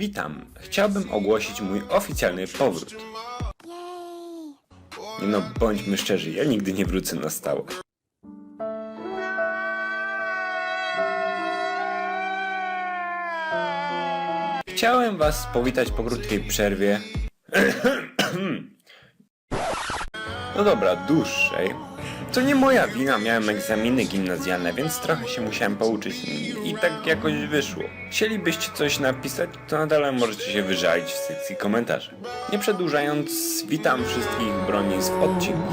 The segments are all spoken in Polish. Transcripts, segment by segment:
Witam. Chciałbym ogłosić mój oficjalny powrót. No, bądźmy szczerzy, ja nigdy nie wrócę na stałe. Chciałem was powitać po krótkiej przerwie. No dobra, dłuższej. To nie moja wina, miałem egzaminy gimnazjalne, więc trochę się musiałem pouczyć i tak jakoś wyszło. Chcielibyście coś napisać, to nadal możecie się wyżalić w sekcji komentarzy. Nie przedłużając, witam wszystkich broni w odcinku.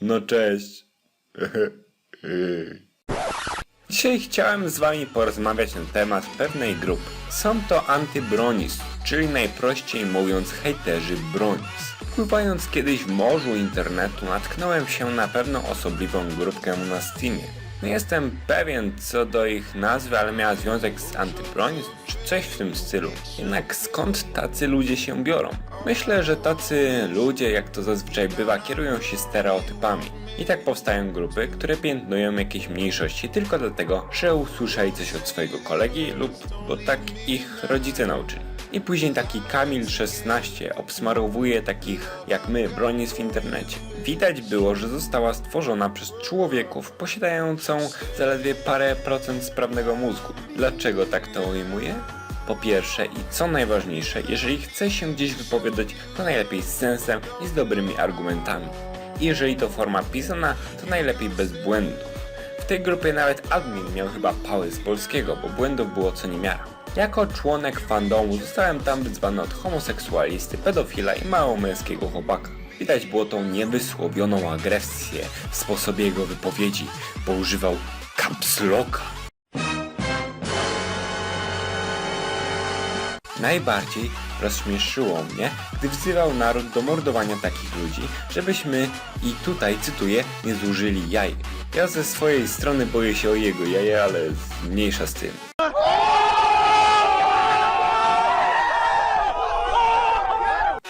No cześć. Dzisiaj chciałem z wami porozmawiać na temat pewnej grupy. Są to antybronis, czyli najprościej mówiąc hejterzy bronis. Pływając kiedyś w morzu internetu natknąłem się na pewną osobliwą grupkę na Steamie. Nie jestem pewien co do ich nazwy, ale miała związek z antybronis czy coś w tym stylu. Jednak skąd tacy ludzie się biorą? Myślę, że tacy ludzie, jak to zazwyczaj bywa, kierują się stereotypami. I tak powstają grupy, które piętnują jakieś mniejszości tylko dlatego, że usłyszeli coś od swojego kolegi lub bo tak ich rodzice nauczyli. I później taki Kamil 16 obsmarowuje takich jak my bronic w internecie. Widać było, że została stworzona przez człowieków posiadającą zaledwie parę procent sprawnego mózgu. Dlaczego tak to ujmuję? Po pierwsze i co najważniejsze, jeżeli chce się gdzieś wypowiadać, to najlepiej z sensem i z dobrymi argumentami. I jeżeli to forma pisana, to najlepiej bez błędów. W tej grupie nawet admin miał chyba pały z polskiego, bo błędów było co niemiara. Jako członek fandomu zostałem tam wyzwany od homoseksualisty, pedofila i małomęskiego chłopaka. Widać było tą niewysłowioną agresję w sposobie jego wypowiedzi, bo używał caps locka. Najbardziej rozśmieszyło mnie, gdy wzywał naród do mordowania takich ludzi, żebyśmy, i tutaj cytuję, nie zużyli jaj. Ja ze swojej strony boję się o jego jaje, ale mniejsza z tym.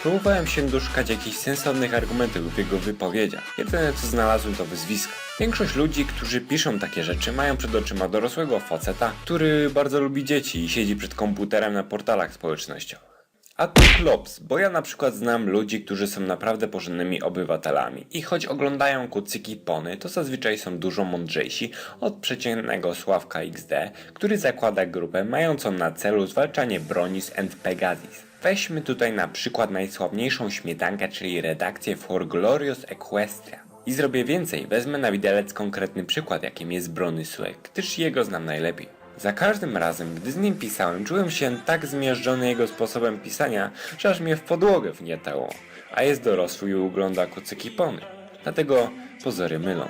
Próbowałem się doszukać jakichś sensownych argumentów w jego wypowiedziach. Jedyne co znalazłem to wyzwisko. Większość ludzi, którzy piszą takie rzeczy, mają przed oczyma dorosłego faceta, który bardzo lubi dzieci i siedzi przed komputerem na portalach społecznościowych. A to klops, bo ja na przykład znam ludzi, którzy są naprawdę porządnymi obywatelami i choć oglądają kucyki pony, to zazwyczaj są dużo mądrzejsi od przeciętnego Sławka XD, który zakłada grupę mającą na celu zwalczanie Bronis and Pegasus. Weźmy tutaj na przykład najsławniejszą śmietankę, czyli redakcję For Glorious Equestria. I zrobię więcej, wezmę na widelec konkretny przykład, jakim jest Brony Suek, gdyż jego znam najlepiej. Za każdym razem, gdy z nim pisałem, czułem się tak zmiażdżony jego sposobem pisania, że aż mnie w podłogę wgniatało. A jest dorosły i ogląda kucyki pony. Dlatego pozory mylą.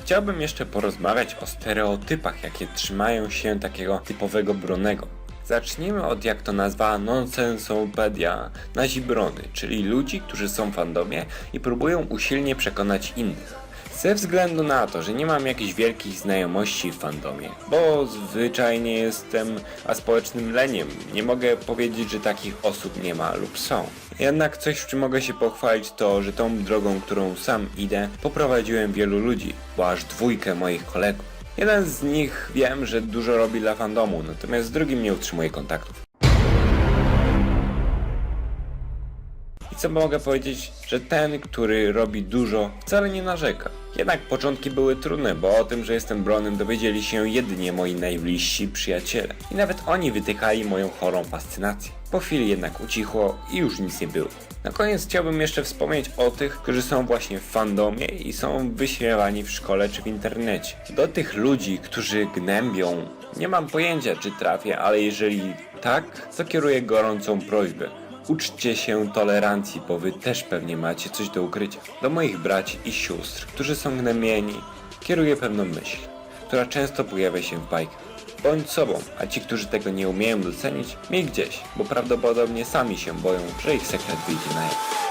Chciałbym jeszcze porozmawiać o stereotypach, jakie trzymają się takiego typowego bronego. Zacznijmy od jak to nazwa nonsensopedia nazibrony, czyli ludzi, którzy są fandomie i próbują usilnie przekonać innych. Ze względu na to, że nie mam jakichś wielkich znajomości w fandomie, bo zwyczajnie jestem aspołecznym leniem, nie mogę powiedzieć, że takich osób nie ma lub są. Jednak coś, w czym mogę się pochwalić to, że tą drogą, którą sam idę, poprowadziłem wielu ludzi, bo aż dwójkę moich kolegów. Jeden z nich wiem, że dużo robi dla fandomu, natomiast z drugim nie utrzymuje kontaktów. Co mogę powiedzieć, że ten, który robi dużo, wcale nie narzeka. Jednak początki były trudne, bo o tym, że jestem bronem dowiedzieli się jedynie moi najbliżsi przyjaciele. I nawet oni wytykali moją chorą fascynację. Po chwili jednak ucichło i już nic nie było. Na koniec chciałbym jeszcze wspomnieć o tych, którzy są właśnie w fandomie i są wyśmiewani w szkole czy w internecie. Do tych ludzi, którzy gnębią, nie mam pojęcia czy trafię, ale jeżeli tak, to kieruję gorącą prośbę. Uczcie się tolerancji, bo wy też pewnie macie coś do ukrycia. Do moich braci i sióstr, którzy są gnębieni, kieruję pewną myśl, która często pojawia się w bajkach. Bądź sobą, a ci, którzy tego nie umieją docenić, miej gdzieś, bo prawdopodobnie sami się boją, że ich sekret wyjdzie na jaw.